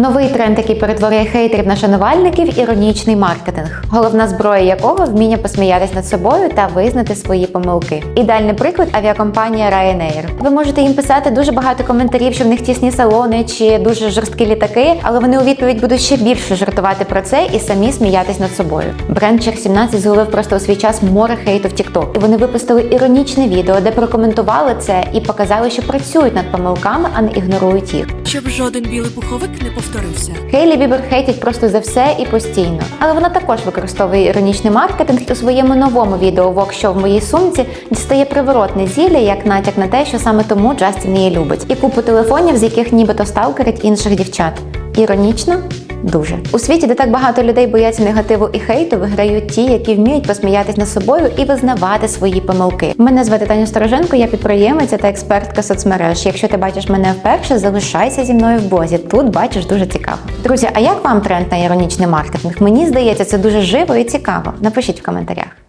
Новий тренд, який перетворює хейтерів на шанувальників, іронічний маркетинг, головна зброя якого вміння посміятись над собою та визнати свої помилки. Ідеальний приклад авіакомпанія Ryanair. Ви можете їм писати дуже багато коментарів, що в них тісні салони чи дуже жорсткі літаки, але вони у відповідь будуть ще більше жартувати про це і самі сміятись над собою. Бренд Check 17 зловив просто у свій час море хейту в TikTok. І вони випустили іронічне відео, де прокоментували це і показали, що працюють над помилками, а не ігнорують їх. щоб жоден білий пуховик не повторився. Хейлі Бібер хейтить просто за все і постійно. Але вона також використовує іронічний маркетинг у своєму новому відео «Вок, що в моїй сумці дістає приворотне зілля як натяк на те, що саме тому Джастін її любить, і купу телефонів, з яких нібито сталкерить інших дівчат. Іронічно? Дуже у світі, де так багато людей бояться негативу і хейту, виграють ті, які вміють посміятись над собою і визнавати свої помилки. Мене звати Таня Стороженко, я підприємиця та експертка соцмереж. Якщо ти бачиш мене вперше, залишайся зі мною в бозі. Тут бачиш дуже цікаво. Друзі, а як вам тренд на іронічний маркетинг? Мені здається, це дуже живо і цікаво. Напишіть в коментарях.